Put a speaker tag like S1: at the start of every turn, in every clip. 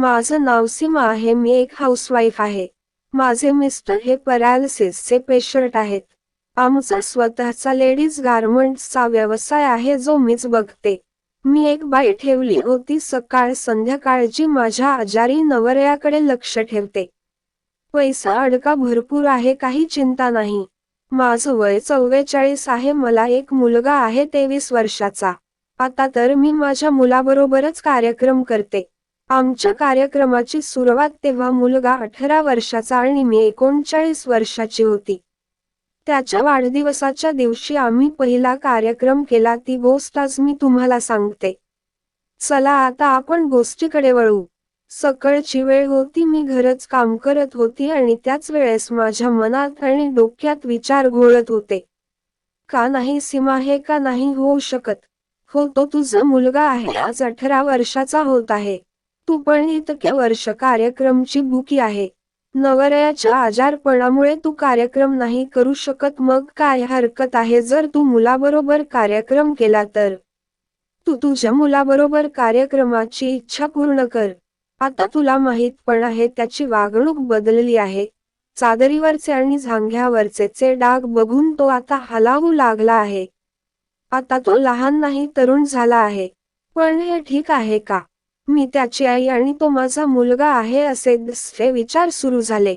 S1: माझं नाव सीमा आहे मी एक हाऊसवाईफ आहे. माझे मिस्टर हे पॅरालिसिसचे पेशंट आहेत. आमचा स्वतःचा लेडीज गारमेंट्सचा व्यवसाय आहे जो मीच बघते. मी एक बाई ठेवली होती सकाळ संध्याकाळची माझ्या आजारी नवऱ्याकडे लक्ष ठेवते. पैसा अडका भरपूर आहे काही चिंता नाही. माझं वय चव्वेचाळीस आहे मला एक मुलगा आहे तेवीस वर्षाचा. आता तर मी माझ्या मुलाबरोबरच कार्यक्रम करते. आमच्या कार्यक्रमाची सुरुवात तेव्हा मुलगा अठरा वर्षाचा आणि मी एकोणचाळीस वर्षाची होती. त्याच्या वाढदिवसाच्या दिवशी आम्ही पहिला कार्यक्रम केला ती गोष्ट आज मी तुम्हाला सांगते. चला आता आपण गोष्टीकडे वळू. सकाळची वेळ होती मी घरच काम करत होती आणि त्याच वेळेस माझ्या मनात आणि डोक्यात विचार घोळत होते. का नाही सीमा हे का नाही होऊ शकत? हो तो तुझा मुलगा आहे. आज अठरा वर्षाचा होत आहे. तू पण इतक्या वर्ष कार्यक्रमची बुकी आहे. नवरयाच्या आजारपणामुळे तू कार्यक्रम नाही करू शकत मग काय हरकत आहे जर तू मुलाबरोबर कार्यक्रम केला तर? तू तुझ्या मुलाबरोबर कार्यक्रमाची इच्छा पूर्ण कर. आता तुला माहीत पण आहे त्याची वागणूक बदलली आहे. चादरीवरचे आणि झांग्यावरचे डाग बघून तो आता हलावू लागला आहे. आता तो लहान नाही तरुण झाला आहे. पण हे ठीक आहे का? मी त्याची आई आणि तो माझा मुलगा आहे असे दुसरे विचार सुरू झाले.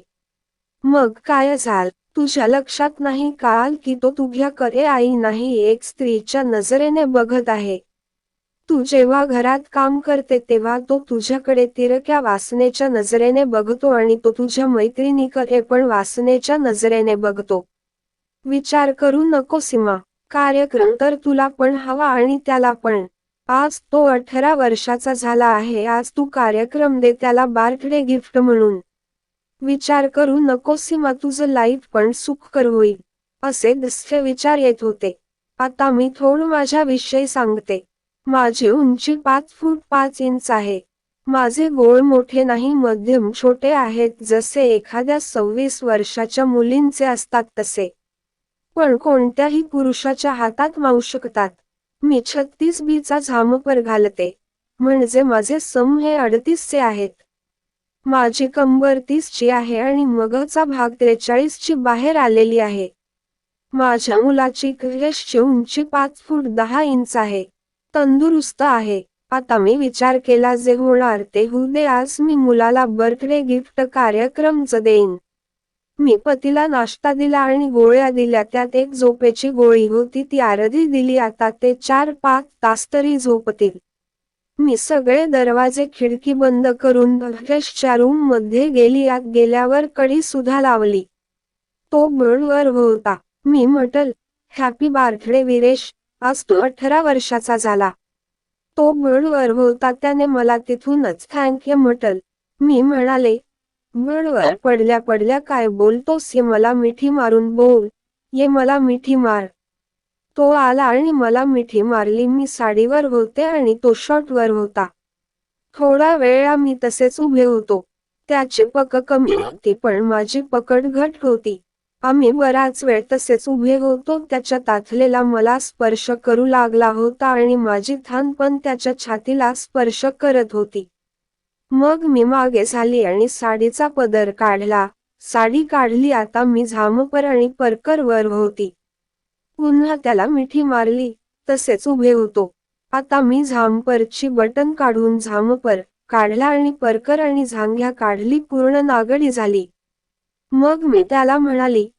S1: मग काय झाल? तुझ्या लक्षात नाही काल की तो तुझ्याकडे आई नाही एक स्त्रीच्या नजरेने बघत आहे. तू जेव्हा घरात काम करते तेव्हा तो तुझ्याकडे तिरक्या वासनेच्या नजरेने बघतो आणि तो तुझ्या मैत्रिणीकडे पण वासनेच्या नजरेने बघतो. विचार करू नको सीमा. कार्यक्रम तर तुला पण हवा आणि त्याला पण. आज तो अठरा वर्षाचा झाला आहे. आज तू कार्यक्रम दे त्याला बार्थडे गिफ्ट म्हणून. विचार करू नको सीमा तुझं लाईफ पण सुखकर होईल असे दुसरे विचार येत होते. आता मी थोडं माझ्या विषयी सांगते. माझी उंची पाच फूट पाच इंच आहे. माझे गोळ मोठे नाही मध्यम छोटे आहेत जसे एखाद्या सव्वीस वर्षाच्या मुलींचे असतात तसे. पण कोणत्याही पुरुषाच्या हातात मावू शकतात. मी छत्तीस बीचा झामपर घालते. म्हणजे माझे सम हे अडतीसचे आहेत. माझी कंबर तीसची आहे आणि मगचा भाग त्रेचाळीसची बाहेर आलेली आहे. माझ्या मुलाची क्रियशची उंची पाच फूट दहा इंच आहे. तंदुरुस्त आहे. आता मी विचार केला जे होणार ते होऊ दे. आज मी मुलाला बर्थडे गिफ्ट कार्यक्रमच देईन. मी पतीला नाश्ता दिला आणि गोळ्या दिल्या त्यात एक झोपेची गोळी होती ती आरधी दिली आता ते चार पाच तास तरी झोपतील. मी सगळे दरवाजे खिडकी बंद करून च्या रूममध्ये गेली आत गेल्यावर कडी सुद्धा लावली. तो बळवर होता. मी म्हटल हॅपी बार्थडे विरेश आज तो अठरा वर्षाचा झाला. तो बळवर होता त्याने मला तिथूनच थँक्यू म्हटल. मी म्हणाले बेडवर पडल्या पडल्या काय बोलतोस ये मला मिठी मारून बोल. ये मला मिठी मार. तो आला आणि मला मिठी मारली. मी साडीवर होते आणि तो शर्टवर होता. थोडा वेळ आम्ही तसेच उभे होतो. त्याची पक कमी होती पण माझी पकड घट होती. आम्ही बराच वेळ तसेच उभे होतो. त्याच्या ताथलेला मला स्पर्श करू लागला होता आणि माझी थान पण त्याच्या छातीला स्पर्श करत होती. मग मी मागे झाली आणि साडीचा पदर काढला. साडी काढली आता मी झामपर आणि परकर वर होती. पुन्हा त्याला मिठी मारली तसेच उभे होतो. आता मी झामपरची बटन काढून झामपर काढला आणि परकर आणि झांग्या काढली पूर्ण नागडी झाली. मग मी त्याला म्हणाली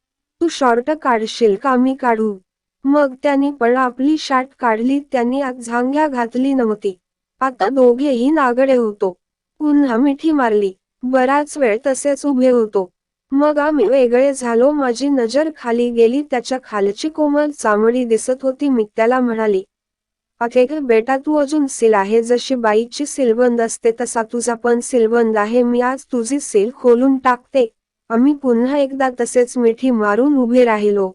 S1: तू शॉर्ट काढशील का? मी काढू. मग त्याने पण आपली शाट काढली त्यांनी आत झांग्या घातली नव्हती. आता दोघेही नागडे होतो. पुन्हा मिठी मारली. बराच वेळ तसेच उभे होतो. मग आम्ही वेगळे झालो. माझी नजर खाली गेली. त्याच्या खालची कोमल चामडी दिसत होती. मी त्याला म्हणाली अखेक बेटा तू अजून सिल आहे. जशी बाईची सिलबंद असते तसा तुझा पण सिलबंद आहे. मी आज तुझी सील खोलून टाकते. आम्ही पुन्हा एकदा तसेच मिठी मारून उभे राहिलो.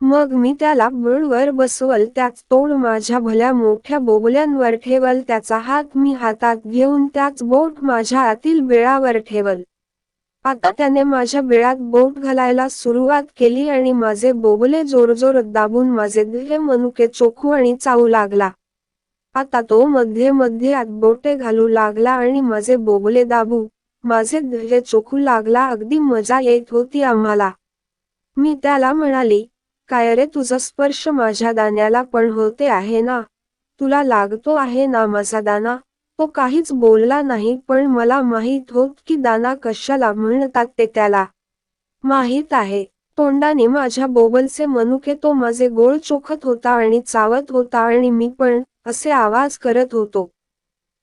S1: मग मी त्याला बळवर बसवल त्याच तोड माझ्या भल्या मोठ्या बोबल्यांवर ठेवल त्याचा हात मी हातात घेऊन त्याच बोट माझ्या आतील बिळावर ठेवल. आता त्याने माझ्या बिळात बोट घालायला सुरुवात केली आणि माझे बोबले जोरजोर दाबून माझे दिले मनुके चोखू आणि चावू लागला. आता तो मध्ये मध्ये आत बोटे घालू लागला आणि माझे बोबले दाबू माझे धैर्य चोखू लागला अगदी मजा येत होती आम्हाला. मी त्याला म्हणाली काय रे तुझा स्पर्श माझ्या दाण्याला पण होते आहे ना? तुला लागतो आहे ना माझा दाना तो काहीच बोलला नाही पण मला माहीत होत की दाना कशाला म्हणतात ते त्याला. माहीत आहे. तोंडाने माझ्या बोबलचे मनुके तो माझे गोळ चोखत होता आणि चावत होता आणि मी पण असे आवाज करत होतो.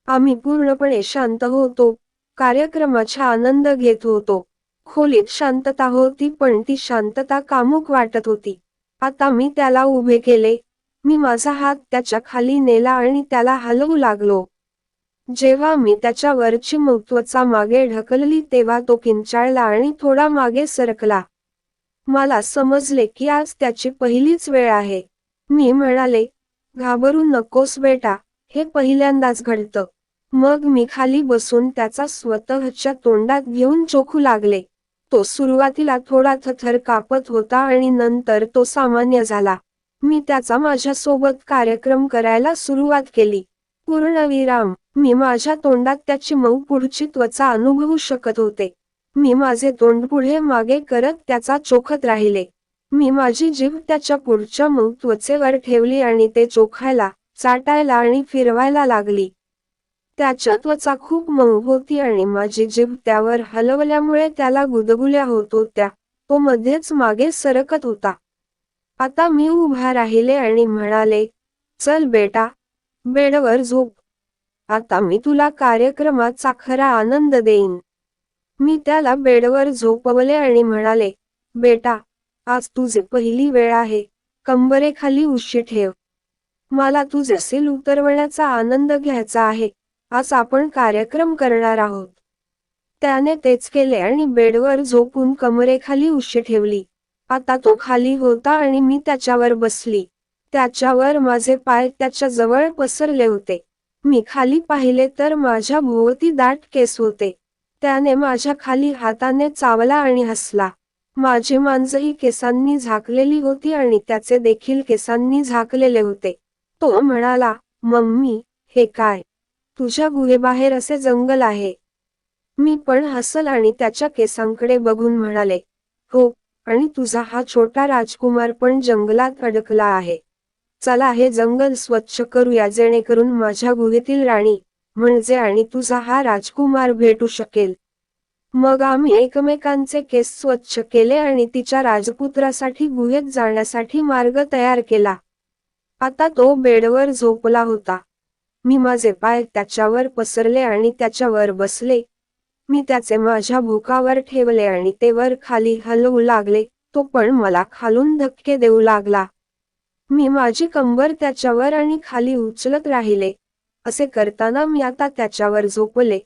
S1: आम्ही पूर्णपणे शांत होतो. कार्यक्रमाचा आनंद घेत होतो. खोलीत शांतता होती पण ती शांतता कामुक वाटत होती. आता मी त्याला उभे केले. मी माझा हात त्याच्याखाली नेला आणि त्याला हलवू लागलो. जेव्हा मी त्याच्या वरची महत्त्वाचा मागे ढकलली तेव्हा तो किंचाळला आणि थोडा मागे सरकला. मला समजले की आज त्याची पहिलीच वेळ आहे. मी म्हणाले घाबरू नकोस बेटा हे पहिल्यांदाच घडतं. मग मी खाली बसून त्याचा स्वतःच्या तोंडात घेऊन चोखू लागले. तो सुरुवातीला थोडा थथर कापत होता आणि नंतर तो सामान्य झाला. मी त्याचा माझ्यासोबत कार्यक्रम करायला सुरुवात केली. पूर्णविराम मी माझ्या तोंडात त्याची मऊ पुढची त्वचा अनुभवू शकत होते. मी माझे तोंड पुढे मागे करत त्याचा चोखत राहिले. मी माझी जीभ त्याच्या पुढच्या मऊ त्वचेवर ठेवली आणि ते चोखायला चाटायला आणि फिरवायला लागली. त्याच्या त्वचा खूप मऊ होती आणि माझी जीभ त्यावर हलवल्यामुळे त्याला गुदगुल्या होत होत्या. तो मध्येच मागे सरकत होता. आता मी उभा राहिले आणि म्हणाले चल बेटा बेडवर झोप. आता मी तुला कार्यक्रमाचा खरा आनंद देईन. मी त्याला बेडवर झोपवले आणि म्हणाले बेटा आज तुझे पहिली वेळ आहे. कंबरेखाली उशी ठेव. मला तुझे सील उतरवण्याचा आनंद घ्यायचा आहे. आज आपण कार्यक्रम करणार आहोत. त्याने तेच केले आणि बेडवर झोपून कमरेखाली उशी ठेवली. आता तो खाली होता आणि मी त्याच्यावर बसली. त्याच्यावर माझे पाय त्याच्याजवळ पसरले होते. मी खाली पाहिले तर माझ्या भोवती दाट केस होते. त्याने माझ्या खाली हाताने चावला आणि हसला. माझी मांजही केसांनी झाकलेली होती आणि त्याचे देखील केसांनी झाकलेले होते. तो म्हणाला मम्मी हे काय? तुझ्या गुहेबाहेर असे जंगल आहे. मी पण हसल आणि त्याच्या केसांकडे बघून म्हणाले हो आणि तुझा हा छोटा राजकुमार पण जंगलात अडकला आहे. चला हे जंगल स्वच्छ करूया जेणेकरून माझ्या गुहेतील राणी म्हणजे आणि तुझा हा राजकुमार भेटू शकेल. मग आम्ही एकमेकांचे केस स्वच्छ केले आणि तिच्या राजपुत्रासाठी गुहेत जाण्यासाठी मार्ग तयार केला. आता तो बेडवर झोपला होता. मी माझे पाय त्याच्यावर पसरले आणि त्याच्यावर बसले. मी त्याचे माझ्या भुकावर ठेवले आणि ते वर खाली हलवू लागले तो पण मला खालून धक्के देऊ लागला. मी माझी कंबर त्याच्यावर आणि खाली उचलत राहिले. असे करताना मी आता त्याच्यावर झोपले.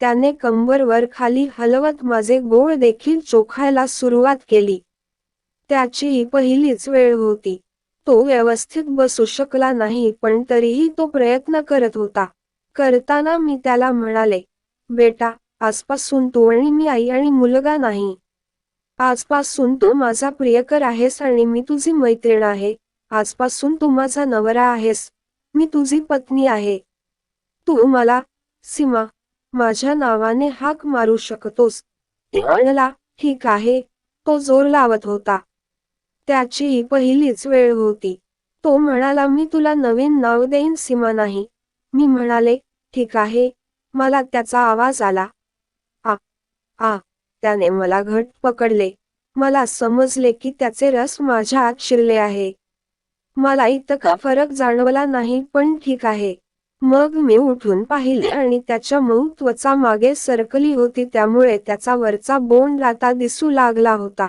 S1: त्याने कंबरवर खाली हलवत माझे गोळ देखील चोखायला सुरुवात केली. त्याची ही पहिलीच वेळ होती. तो व्यवस्थित बसू शकला नाही पण तरीही तो प्रयत्न करत होता. करताना मी त्याला म्हणाले बेटा आजपासून तू आणि मी आई आणि मुलगा नाही. आजपासून तू माझा प्रियकर आहेस आणि मी तुझी मैत्रीण आहे. आजपासून तू माझा नवरा आहेस. मी तुझी पत्नी आहे. तू मला सीमा माझ्या नावाने हाक मारू शकतोस. म्हणला ठीक आहे. तो जोर लावत होता. त्याची ही पहिलीच वेळ होती. तो म्हणाला मी तुला नवीन नाव देईन सीमा नाही. मी म्हणाले ठीक आहे मला त्याचा आवाज आला. आ आ त्याने मला घट पकडले. मला समजले की त्याचे रस माझ्या आत शिरले आहे. मला इतका फरक जाणवला नाही पण ठीक आहे. मग मी उठून पाहिले आणि त्याच्या मऊ त्वचा मागे सरकली होती त्यामुळे त्याचा वरचा बोंड आता दिसू लागला होता.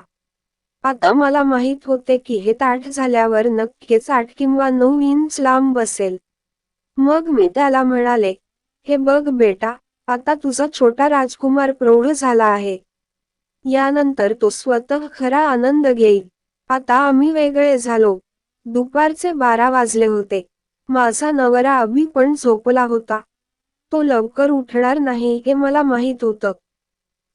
S1: आता मला माहीत होते की हे ताठ झाल्यावर नक्कीच आठ किंवा नऊ इंच लांब बसेल मग मी त्याला म्हणाले हे बघ बेटा आता तुझा छोटा राजकुमार प्रौढ झाला आहे. यानंतर तो स्वतः खरा आनंद घेईल. आता आम्ही वेगळे झालो. दुपारचे बारा वाजले होते. माझा नवरा अभि पण झोपला होता. तो लवकर उठणार नाही हे मला माहीत होतं.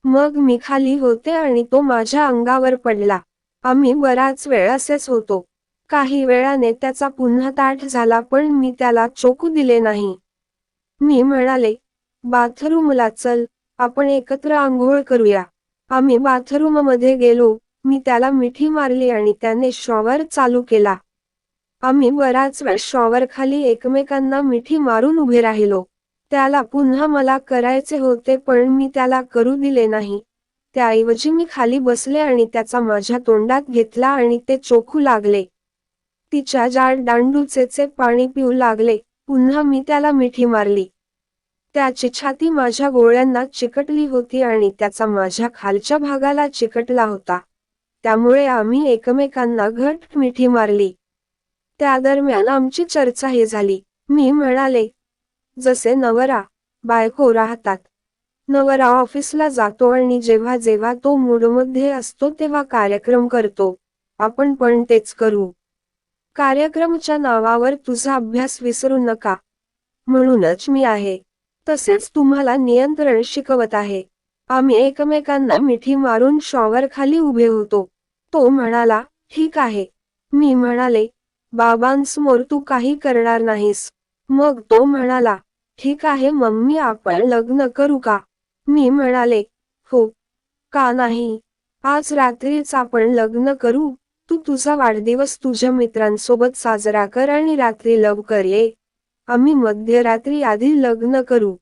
S1: मग मी खाली होते आणि तो माझ्या अंगावर पडला. आम्ही बराच वेळ असेच होतो. काही वेळाने त्याचा पुन्हा ताठ झाला पण मी त्याला चोकू दिले नाही. मी म्हणाले बाथरूमला चल आपण एकत्र आंघोळ करूया. आम्ही बाथरूममध्ये गेलो मी त्याला मिठी मारली आणि त्याने शॉवर चालू केला. आम्ही बराच वेळ शॉवर खाली एकमेकांना मिठी मारून उभे राहिलो. त्याला पुन्हा मला करायचे होते पण मी त्याला करू दिले नाही. त्याऐवजी मी खाली बसले आणि त्याचा माझ्या तोंडात घेतला आणि ते चोखू लागले. तिच्या जाड दांडूचेचे पाणी पिऊ लागले. पुन्हा मी त्याला मिठी मारली. त्याची छाती माझ्या गोळ्यांना चिकटली होती आणि त्याचा माझ्या खालच्या भागाला चिकटला होता. त्यामुळे आम्ही एकमेकांना घट मिठी मारली. त्या दरम्यान आमची चर्चा हे झाली. मी म्हणाले जसे नवरा बायको राहतात नवरा ऑफिसला जातो आणि जेव्हा जेव्हा तो मूडमध्ये असतो तेव्हा कार्यक्रम करतो. आपण पण तेच करू. कार्यक्रमच्या नावावर तुझा अभ्यास विसरू नका. म्हणूनच मी आहे. तसेच तुम्हाला नियंत्रण शिकवत आहे. आम्ही एकमेकांना मिठी मारून शॉवर खाली उभे होतो. तो म्हणाला ठीक आहे. मी म्हणाले बाबांसमोर तू काही करणार नाहीस. मग तो म्हणाला ठीक आहे मम्मी आपण लग्न करू का? मी म्हणाले हो. का नाही? आज रात्रीच आपण लग्न करू. तू तुझा वाढदिवस तुझ्या मित्रांसोबत साजरा कर आणि रात्री लवकर ये. आम्ही मध्यरात्री आधी लग्न करू.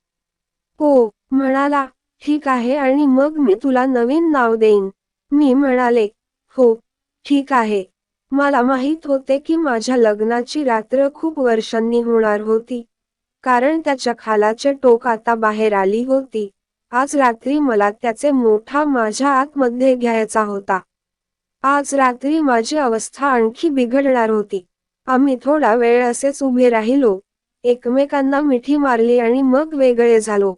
S1: हो म्हणाला. ठीक आहे आणि मग मी तुला नवीन नाव देईन. मी म्हणाले हो ठीक आहे. मला माहीत होते की माझ्या लग्नाची रात्र खूप वर्षांनी होणार होती. कारण त्याच्या खालाचे टोक आता बाहेर आली होती. आज रात्री मला त्याचे मोठा माझ्या आतमध्ये घ्यायचा होता. आज रात्री माझी अवस्था आणखी बिघडणार होती. आम्ही थोडा वेळ असेच उभे राहिलो. एकमेकांना मिठी मारली आणि मग वेगळे झालो.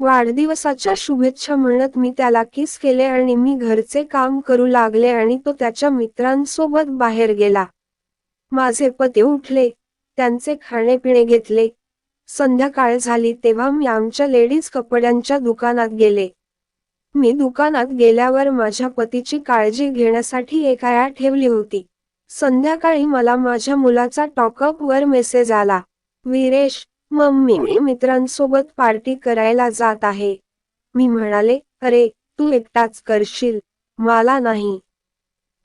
S1: वाढदिवसाच्या शुभेच्छा म्हणत मी त्याला किस केले आणि मी घरचे काम करू लागले आणि तो त्याच्या मित्रांसोबत बाहेर गेला. माझे पती उठले. त्यांचे खाणेपिणे घेतले. संध्याकाळ झाली तेव्हा मी आमच्या लेडीज कपड्यांच्या दुकानात गेले. मी दुकानात गेल्यावर माझ्या पतीची काळजी घेण्यासाठी एक आया ठेवली होती. संध्याकाळी मला माझ्या मुलाचा टॉकअप वर मेसेज आला. वीरेश मम्मी मी मित्रांसोबत पार्टी करायला जात आहे. मी म्हणाले अरे तू एकटाच करशील. मला नाही.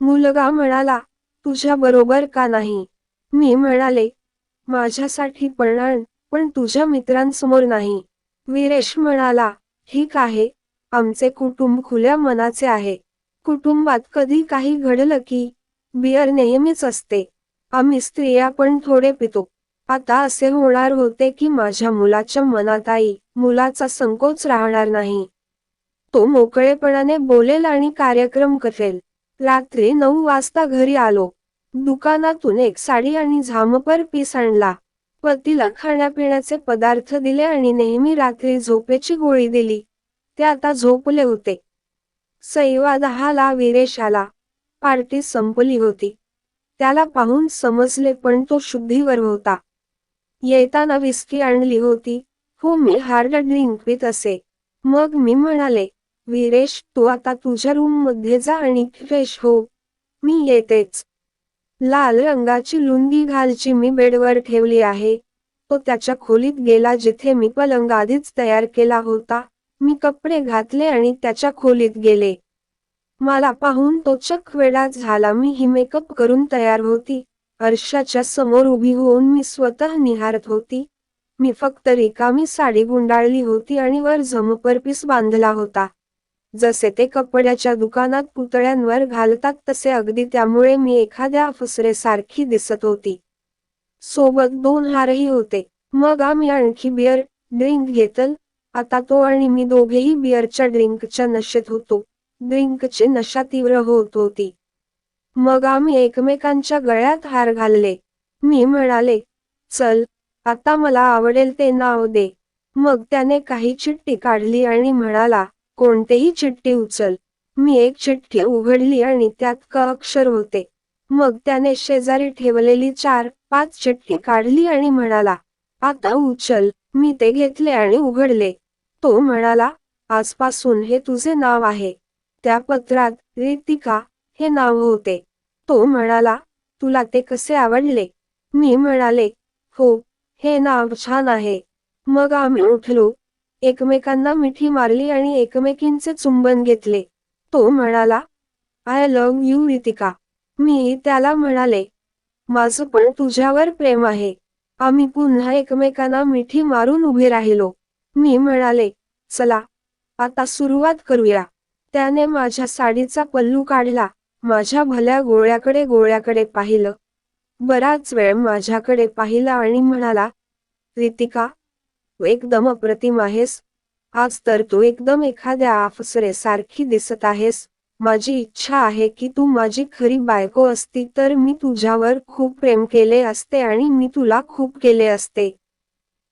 S1: मुलगा म्हणाला तुझ्या बरोबर का नाही? मी म्हणाले माझ्यासाठी पण पण तुझ्या मित्रांसमोर नाही. वीरेश म्हणाला ठीक आहे. आमचे कुटुंब खुल्या मनाचे आहे. कुटुंबात कधी काही घडलं की बियर नेहमीच असते. आम्ही स्त्रिया पण थोडे पितो. आता असे होणार होते की माझ्या मुलाच्या मनात आई मुलाचा संकोच राहणार नाही. तो मोकळेपणाने बोलेल आणि कार्यक्रम करेल. रात्री नऊ वाजता घरी आलो. दुकानातून एक साडी आणि झामपर पीस आणला. पतीला खाण्यापिण्याचे पदार्थ दिले आणि नेहमी रात्री झोपेची गोळी दिली. ते आता झोपले होते. सैवा दहाला विरेश आला पार्टी संपली होती. त्याला पाहून समजले पण तो शुद्धीवर होता. येताना विस्की आणली होती. हो मी हार्ड ड्रिंक पित असे. मग मी म्हणाले वीरेश तू आता तुझ्या रूममध्ये जा आणि फ्रेश हो. मी येतेच. लाल रंगाची लुंगी घालची मी बेडवर ठेवली आहे. तो त्याच्या खोलीत गेला जिथे मी पलंग आधीच तयार केला होता. मी कपडे घातले आणि त्याच्या खोलीत गेले. मला पाहून तो चक वेडा झाला. मी ही मेकअप करून तयार होती. अर्शाच्या समोर उभी होऊन मी स्वतः निहारत होती. मी फक्त रिकामी साडी गुंडाळली होती आणि वर झमपर पीस बांधला होता. जसे ते कपड्याच्या दुकानात पुतळ्यांवर घालतात तसे अगदी त्यामुळे मी एखाद्या अफसरेसारखी दिसत होती. सोबत दोन हारही होते. मग आम्ही आणखी बिअर ड्रिंक घेतल. आता तो आणि मी दोघेही बिअरच्या ड्रिंकच्या नशेत होतो. ड्रिंकची नशा तीव्र होत होती. मग आम्ही एकमेकांच्या गळ्यात हार घालले. मी म्हणाले चल आता मला आवडेल ते नाव दे. मग त्याने काही चिठ्ठी काढली आणि म्हणाला कोणतेही चिठ्ठी उचल. मी एक चिठ्ठी उघडली आणि त्यात क अक्षर होते. मग त्याने शेजारी ठेवलेली चार पाच चिठ्ठी काढली आणि म्हणाला आता उचल. मी ते घेतले आणि उघडले. तो म्हणाला आजपासून हे तुझे नाव आहे. त्या पत्रात रितिका हे नाव होते. तो म्हणाला तुला ते कसे आवडले? मी म्हणाले हो हे नाव छान आहे. मग आम्ही उठलो. एकमेकांना मिठी मारली आणि एकमेकींचे चुंबन घेतले. तो म्हणाला आय लव्ह यू रितिका मी त्याला म्हणाले माझं पण तुझ्यावर प्रेम आहे. आम्ही पुन्हा एकमेकांना मिठी मारून उभे राहिलो. मी म्हणाले चला आता सुरुवात करूया. त्याने माझ्या साडीचा पल्लू काढला माझ्या भल्या गोळ्याकडे गोळ्याकडे पाहिलं. बराच वेळ माझ्याकडे पाहिला आणि म्हणाला रितिका एकदम अप्रतिम आहेस. आज तर तू एकदम एखाद्या अफसरेसारखी दिसत आहेस. माझी इच्छा आहे की तू माझी खरी बायको असती तर मी तुझ्यावर खूप प्रेम केले असते आणि मी तुला खूप केले असते.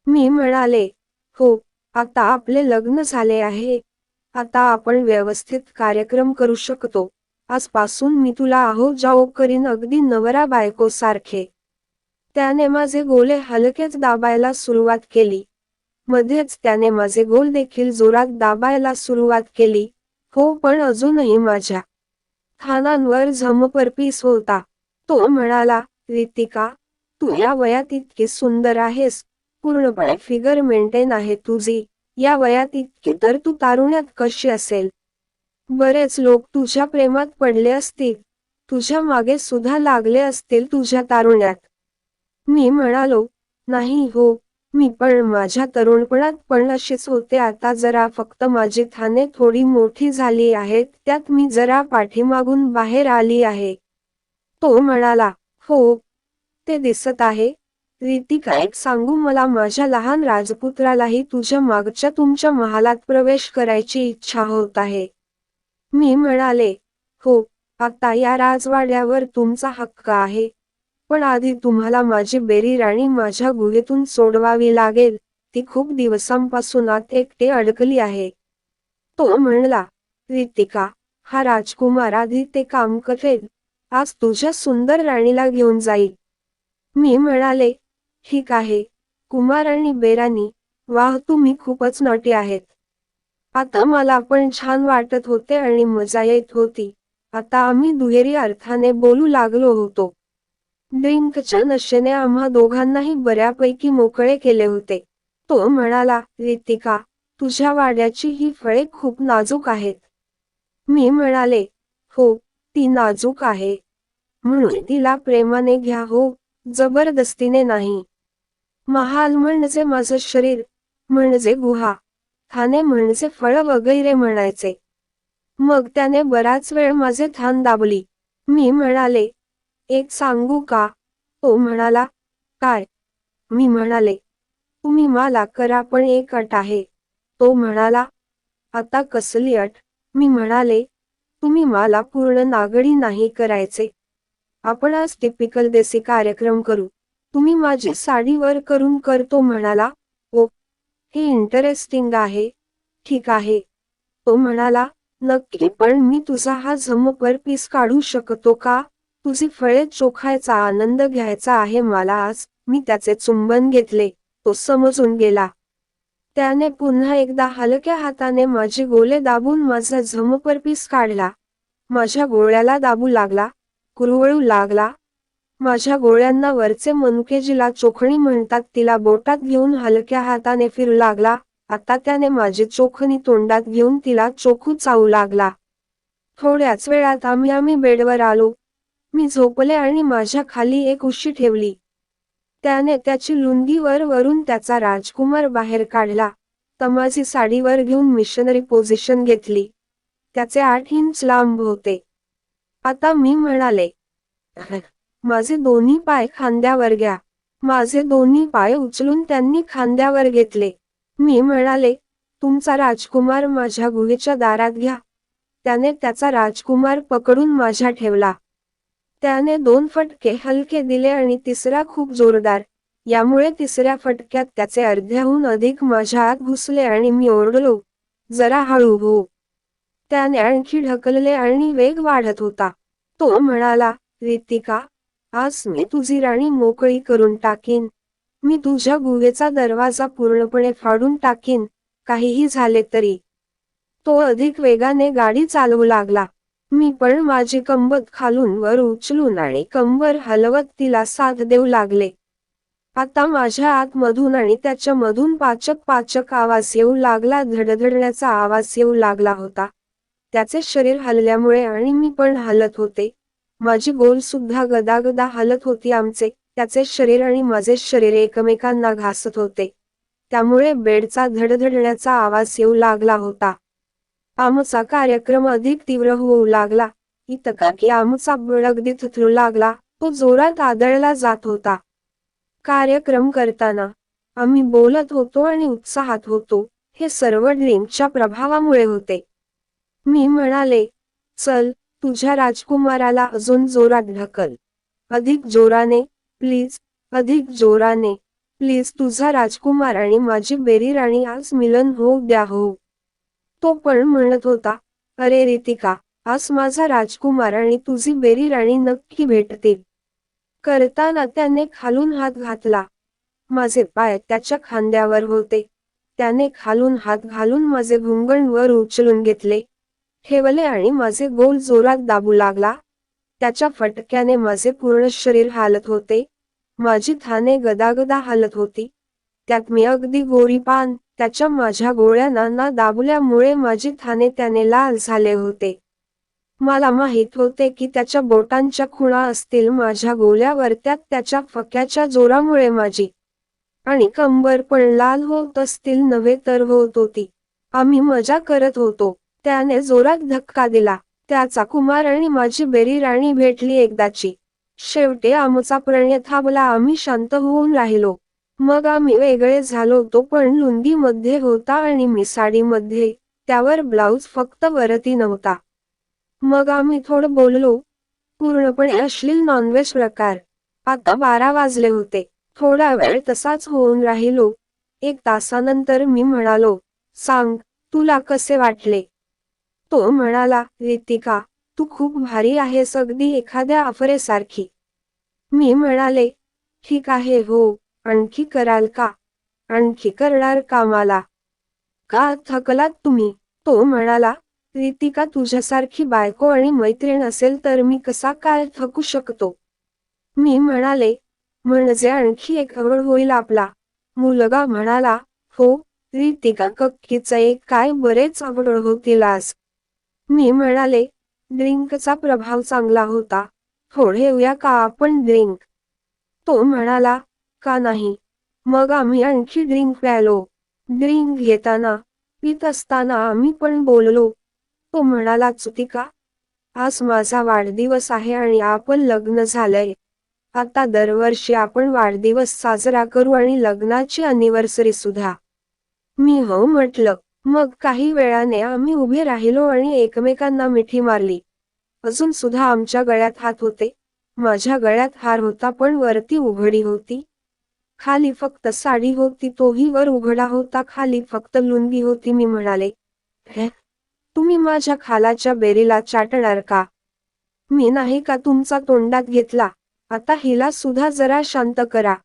S1: मी म्हणाले हो आता आपले लग्न झाले आहे. आता आपण व्यवस्थित कार्यक्रम करू शकतो. आजपासून मी तुला आहो जाओ करीन अगदी नवरा बायको सारखे. त्याने माझे गोले हलकेच दाबायला सुरुवात केली. मध्येच त्याने माझे गोल देखील जोरात दाबायला सुरुवात केली. हो पण अजूनही माझ्या खानांवर झमपरपीस होता. तो म्हणाला रितिका तू या वयात इतकी सुंदर आहेस. पूर्णपणे फिगर मेंटेन आहे तुझी. या वयात इतकी तर तू तारुण्यात कशी असेल? बरेच लोक तुझ्या प्रेमात पडले असतील. तुझ्या मागे सुद्धा लागले असतील तुझ्या तारुण्यात. मी म्हणालो नाही हो मी पण माझ्या तरुणपणात पण अशीच होते. आता जरा फक्त माझी थाने थोडी मोठी झाली आहेत. त्यात मी जरा पाठीमागून बाहेर आली आहे. तो म्हणाला हो ते दिसत आहे. रीती काय सांगू मला? माझ्या लहान राजपुत्रालाही तुझ्या मागच्या तुमच्या महालात प्रवेश करायची इच्छा होत आहे. मी म्हणाले हो आता या राजवाड्यावर तुमचा हक्क आहे. पण आधी तुम्हाला माझी बेरी राणी माझ्या गुहेतून सोडवावी लागेल. ती खूप दिवसांपासून आत एकटे अडकली आहे. तो म्हणला रितिका हा राजकुमार आधी ते काम करेल. आज तुझ्या सुंदर राणीला घेऊन जाईल. मी म्हणाले ठीक आहे. कुमार आणि बेरानी वाह तुम्ही खूपच नटी आहेत. आता मला पण छान वाटत होते आणि मजा येत होती. आता आम्ही दुहेरी अर्थाने बोलू लागलो होतो. ड्रिंकच्या नशेने आम्हा दोघांनाही बऱ्यापैकी मोकळे केले होते. तो म्हणाला रितिका तुझ्या वाड्याची ही फळे खूप नाजूक आहेत. मी म्हणाले हो ती नाजूक आहे. म्हणून तिला प्रेमाने घ्या हो जबरदस्तीने नाही. महाल म्हणजे माझं शरीर म्हणजे गुहा थाने म्हणजे फळ वगैरे म्हणायचे. मग त्याने बराच वेळ माझे थान दाबली. मी म्हणाले एक सांगू का? तो म्हणाला काय? मी म्हणाले तुम्ही मला करा पण एक अट आहे. तो म्हणाला आता कसली अट? मी म्हणाले तुम्ही मला पूर्ण नागडी नाही करायचे. आपण आज टिपिकल देसी कार्यक्रम करू. तुम्ही माझी साडी वर करून करतो म्हणाला ओ हे इंटरेस्टिंग आहे. ठीक आहे. तो म्हणाला नक्की पण मी तुझा हा झमपर पीस काढू शकतो का? तुझी फळे चोखायचा आनंद घ्यायचा आहे मला आज मी त्याचे चुंबन घेतले तो समजून गेला. त्याने पुन्हा एकदा हलक्या हाताने माझे गोले दाबून माझा झमपर पीस काढला. माझ्या गोळ्याला दाबू लागला कुरवळू लागला. माझ्या गोळ्यांना वरचे मनुके जिला चोखणी म्हणतात तिला बोटात घेऊन हलक्या हाताने फिरू लागला. आता त्याने माझी चोखणी तोंडात घेऊन तिला चोखू चावू लागला. थोड्याच वेळात आम्ही आम्ही बेडवर आलो. मी झोपले आणि माझ्या खाली एक उशी ठेवली. त्याने त्याची लुंगी वर वरून त्याचा राजकुमार बाहेर काढला. तमाजी साडीवर घेऊन मिशनरी पोझिशन घेतली. त्याचे आठ इंच लांब होते. आता मी म्हणाले माझे दोन्ही पाय खांद्यावर घ्या. माझे दोन्ही पाय उचलून त्यांनी खांद्यावर घेतले. मी म्हणाले तुमचा राजकुमार माझ्या गुहेच्या दारात घ्या. त्याने त्याचा राजकुमार पकडून माझ्या ठेवला. त्याने दोन फटके हलके दिले आणि तिसरा खूप जोरदार. यामुळे तिसऱ्या फटक्यात त्याचे अर्ध्याहून अधिक माझ्या आत घुसले आणि मी ओरडलो. जरा हळू हो त्याने आणखी ढकलले आणि वेग वाढत होता. तो म्हणाला रितिका आज मी तुझी राणी मोकळी करून टाकीन. मी तुझ्या गुहेचा दरवाजा पूर्णपणे फाडून टाकीन. काहीही झाले तरी. तो अधिक वेगाने गाडी चालवू लागला. मी पण माझी कंबत खालून वर उचलून आणि कंबर हलवत तिला साथ देऊ लागले. आता माझ्या आतमधून आणि त्याच्या मधून पाचक पाचक आवाज येऊ लागला धडधडण्याचा आवाज येऊ लागला होता. त्याचे शरीर हलल्यामुळे आणि मी पण हलत होते. माझी गोल सुद्धा गदागदा हलत होती आमचे त्याचे शरीर आणि माझे शरीर एकमेकांना घासत होते. त्यामुळे बेडचा धडधडण्याचा आवाज येऊ लागला होता. आमचा कार्यक्रम अधिक तीव्र होऊ लागला. इतका की आमचा बळ अगदी थथरू लागला. तो जोरात आदळला जात होता. कार्यक्रम करताना आम्ही बोलत होतो आणि उत्साहात होतो. हे सर्व ड्रिंकच्या प्रभावामुळे होते. मी म्हणाले चल तुझ्या राजकुमाराला अजून जोरात ढकल. अधिक जोराने प्लीज अधिक जोराने. प्लीज तुझा राजकुमार आणि माझी बेरी राणी आज मिलन होऊ द्या हो. तो पण म्हणत होता अरे रितिका आज माझा राजकुमार आणि तुझी बेरी राणी नक्की भेटतील. करताना त्याने खालून हात घातला. माझे पाय त्याच्या खांद्यावर होते. त्याने खालून हात घालून माझे घुंगण वर उचलून घेतले. ठेवले आणि माझे गोल जोरात दाबू लागला. त्याच्या फटक्याने माझे पूर्ण शरीर हालत होते. माझी थाने गदागदा हालत होती. त्यात मी अगदी गोरी पान त्याच्या माझ्या गोळ्यांना ना दाबल्यामुळे माझी थाने त्याने लाल झाले होते. मला माहीत होते की त्याच्या बोटांच्या खुणा असतील माझ्या गोल्यावर त्यात त्याच्या फक्याच्या जोरामुळे माझी आणि कंबर पण लाल होत असतील नव्हे तर होत होती. आम्ही मजा करत होतो. त्याने जोरात धक्का दिला. त्याचा कुमार आणि माझी बेरी राणी भेटली एकदाची. शेवटी आमचा प्रणय थांबला. आम्ही शांत होऊन राहिलो. मग आम्ही वेगळे झालो तो पण लुंगीमध्ये होता आणि मी साडीमध्ये त्यावर ब्लाऊज फक्त वरती नव्हता. मग आम्ही थोडं बोललो पूर्णपणे अश्लील नॉनव्हेज प्रकार. आता बारा वाजले होते थोडा वेळ तसाच होऊन राहिलो. एक तासानंतर मी म्हणालो सांग तुला कसे वाटले? तो म्हणाला रितिका तू खूप भारी आहेस अगदी एखाद्या अफरेसारखी. मी म्हणाले ठीक आहे हो. आणखी कराल का? आणखी करणार का मला? का थकलात तुम्ही? तो म्हणाला रितिका तुझ्यासारखी बायको आणि मैत्रीण असेल तर मी कसा काय थकू शकतो? मी म्हणाले म्हणजे आणखी एक आवड होईल आपला. मुलगा म्हणाला हो रितिका कक्कीच एक काय बरेच आवड होतील आज. मी म्हणाले ड्रिंकचा प्रभाव चांगला होता. थोडे का आपण ड्रिंक? तो म्हणाला का नाही? मग आम्ही आणखी ड्रिंक प्यालो. ड्रिंक घेताना पित असताना आम्ही पण बोललो. तो म्हणाला चुतिका आज माझा वाढदिवस आहे आणि आपण लग्न झालंय. आता दरवर्षी आपण वाढदिवस साजरा करू आणि लग्नाची अनिव्हर्सरी सुद्धा. मी हो म्हटलं. मग काही वेळाने आम्ही उभे राहिलो आणि एकमेकांना मिठी मारली. अजून सुद्धा आमच्या गळ्यात हात होते. माझ्या गळ्यात हार होता पण वरती उघडी होती. खाली फक्त साडी होती तोही वर उघडा होता खाली फक्त लुंगी होती. मी म्हणाले तुम्ही माझ्या खालाच्या बेरीला चाटणार का? मी नाही का तुमचा तोंडात घेतला? आता हिला सुद्धा जरा शांत करा.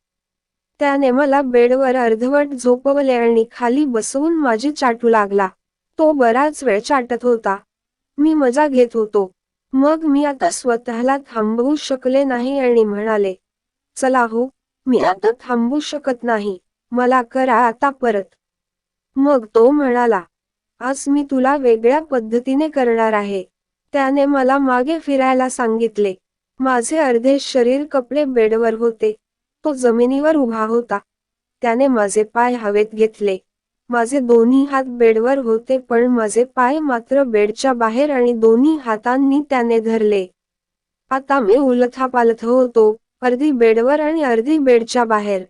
S1: त्याने मला बेडवर अर्धवट झोपवले आणि खाली बसवून माझी चाटू लागला. तो बराच वेळ चाटत होता. मी मजा घेत होतो. मग मी आता स्वतःला थांबवू शकले नाही आणि म्हणाले चला हो मी आता थांबू शकत नाही. मला करा आता परत. मग तो म्हणाला आज मी तुला वेगळ्या पद्धतीने करणार आहे. त्याने मला मागे फिरायला सांगितले. माझे अर्धे शरीर कपडे बेडवर होते. तो जमिनीवर उभा होता. त्याने माझे पाय हवेत घेतले. माझे दोन्ही हात बेडवर होते पण माझे पाय मात्र बेडच्या बाहेर आणि दोन्ही हातांनी त्याने धरले. आता मी उलथापालथ होतो. अर्धी बेडवर आणि अर्धी बेडच्या बाहेर.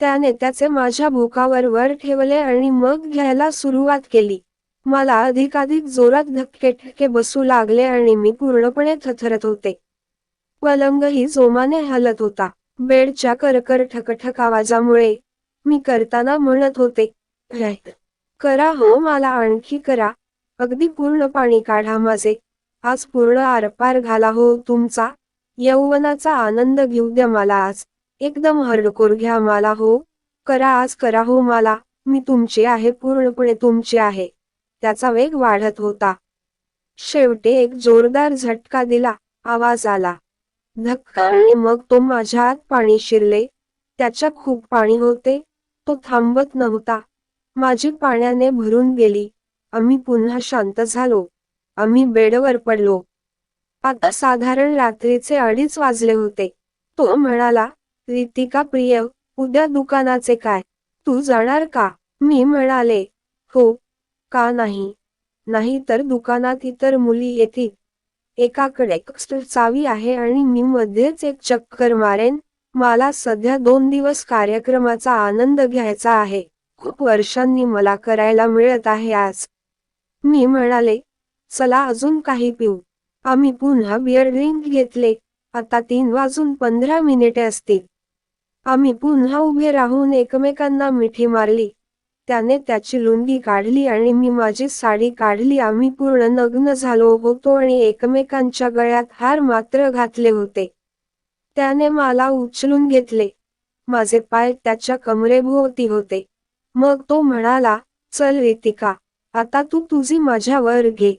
S1: त्याने त्याचे माझ्या भूकावर वर ठेवले आणि मग घ्यायला सुरुवात केली. मला अधिकाधिक जोरात धक्के ठक्के बसू लागले आणि मी पूर्णपणे थथरत होते. पलंगही जोमाने हलत होता. बेडच्या करकर ठकठक आवाजामुळे मी करताना म्हणत होते करा हो मला आणखी करा. अगदी पूर्ण पाणी काढा माझे. आज पूर्ण आरपार घाला हो तुमचा. यौवनाचा आनंद घेऊ द्या मला आज. एकदम हरडकोर घ्या मला हो. करा आज करा हो मला. मी तुमचे आहे पूर्णपणे तुमचे आहे. त्याचा वेग वाढत होता. शेवटी एक जोरदार झटका दिला. आवाज आला. धक्का आणि मग तो माझ्या आत पाणी शिरले. त्याच्या खूप पाणी होते. तो थांबत नव्हता. माझी पाण्याने भरून गेली. आम्ही पुन्हा शांत झालो. आम्ही बेडवर पडलो. आता साधारण रात्रीचे अडीच वाजले होते. तो म्हणाला रितिका प्रिय उद्या दुकानाचे काय? तू जाणार का? मी म्हणाले हो. का नाही? नाही तर दुकानात इतर मुली येतील. एकाकडे चावी आहे आणि मी मध्येच एक चक्कर मारेन. मला सध्या दोन दिवस कार्यक्रमाचा आनंद घ्यायचा आहे. खूप वर्षांनी मला करायला मिळत आहे आज. मी म्हणाले चला अजून काही पिऊ. आम्ही पुन्हा बिअर ड्रिंक घेतले. आता तीन वाजून पंधरा मिनिटे असतील आम्ही पुन्हा उभे राहून एकमेकांना मिठी मारली. त्याने त्याची लुंगी काढली आणि मी माझी साडी काढली. आम्ही पूर्ण नग्न झालो होतो आणि एकमेकांच्या गळ्यात हार मात्र घातले होते. त्याने मला उचलून घेतले. माझे पाय त्याच्या कमरेभोवती होते. मग तो म्हणाला चल रितिका आता तू तुझी माझ्यावर घे.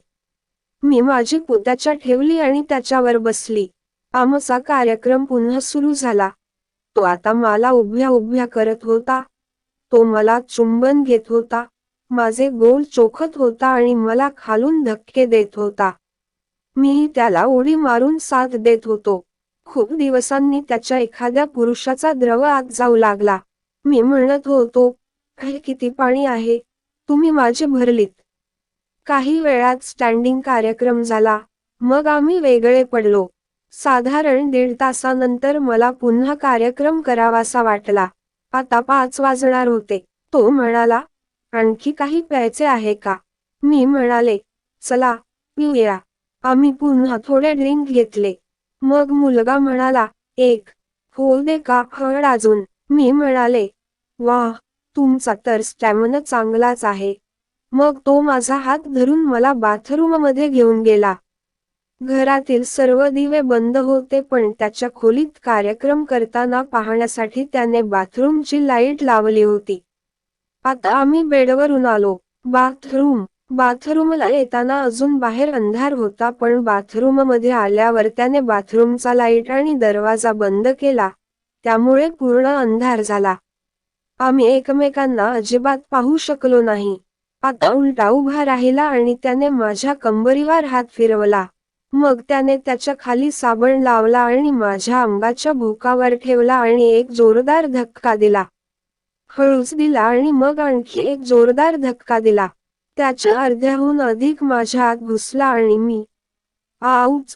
S1: मी माझी पुत्याच्या ठेवली आणि त्याच्यावर बसली. आमचा कार्यक्रम पुन्हा सुरू झाला. तो आता मला उभ्या उभ्या करत होता. तो मला चुंबन घेत होता. माझे गोल चोखत होता आणि मला खालून धक्के देत होता. मीही त्याला उडी मारून साथ देत होतो. खूप दिवसांनी त्याच्या एखाद्या पुरुषाचा द्रव आत जाऊ लागला. मी म्हणत होतो हे किती पाणी आहे? तुम्ही माझे भरलीत. काही वेळात स्टँडिंग कार्यक्रम झाला. मग आम्ही वेगळे पडलो. साधारण दीड तासानंतर मला पुन्हा कार्यक्रम करावासा वाटला. आता पाच वाजणार होते. तो म्हणाला आणखी काही प्यायचे आहे का? मी म्हणाले चला पिऊया. आम्ही पुन्हा थोडे ड्रिंक घेतले. मग मुलगा म्हणाला एक होऊ दे का हळ अजून? मी म्हणाले वाह तुमचा तर स्टॅमिना चांगलाच आहे. मग तो माझा हात धरून मला बाथरूममध्ये घेऊन गेला. घरातील सर्व दिवे बंद होते पण त्याच्या खोलीत कार्यक्रम करताना पाहण्यासाठी त्याने बाथरूमची लाइट लावली होती. आता आम्ही बेडवरून आलो. बाथरूम बाथरूमला येताना अजून बाहेर अंधार होता पण बाथरूममध्ये आल्यावर त्याने बाथरूमचा लाइट आणि दरवाजा बंद केला. त्यामुळे पूर्ण अंधार झाला. आम्ही एकमेकांना अजिबात पाहू शकलो नाही. आता उलटा उभा राहिला आणि त्याने माझ्या कंबरीवर हात फिरवला. मग त्याने त्याच्याखाली साबण लावला आणि माझ्या अंगाच्या भोकावर ठेवला आणि एक जोरदार धक्का दिला. हळूच दिला आणि मग आणखी एक जोरदार धक्का दिला. त्याच्या अर्ध्याहून अधिक माझ्या आत घुसला आणि मी आऊच